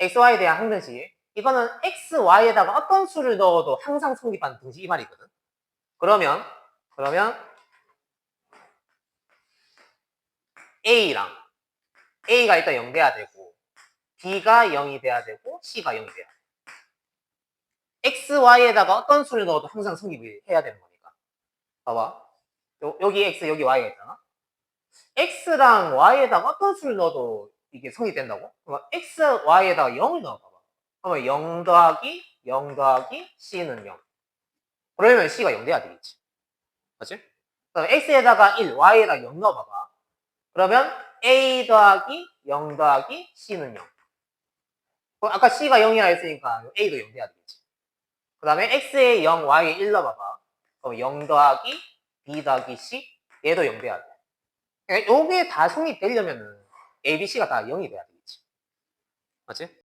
xy에 대한 항등식. 이거는 xy에다가 어떤 수를 넣어도 항상 성립하는 등식 이 말이거든. 그러면 그러면 a랑 a가 일단 0 돼야 되고 b가 0이 돼야 되고 c가 0이 돼야 돼. x, y에다가 어떤 수를 넣어도 항상 성립을 해야 되는 거니까. 봐봐. 요- 여기 x, 여기 y가 있잖아. x랑 y에다가 어떤 수를 넣어도 이게 성립된다고? 그럼 x, y에다가 0을 넣어봐봐. 그러면 0 더하기 0 더하기 c는 0. 그러면 c가 0 돼야 되겠지. 맞지? 그럼 x에다가 1, y에다가 0 넣어봐봐. 그러면 a 더하기 0 더하기 c는 0. 그럼 아까 c가 0이라 했으니까 a도 0 돼야 되겠지. 그 다음에 x에 0, y에 1 넣어봐봐. 그럼 0 더하기 b 더하기 c 얘도 0 돼야 돼. 그러니까 요게 다 성립되려면은 a, b, c가 다 0이 돼야 되겠지. 맞지?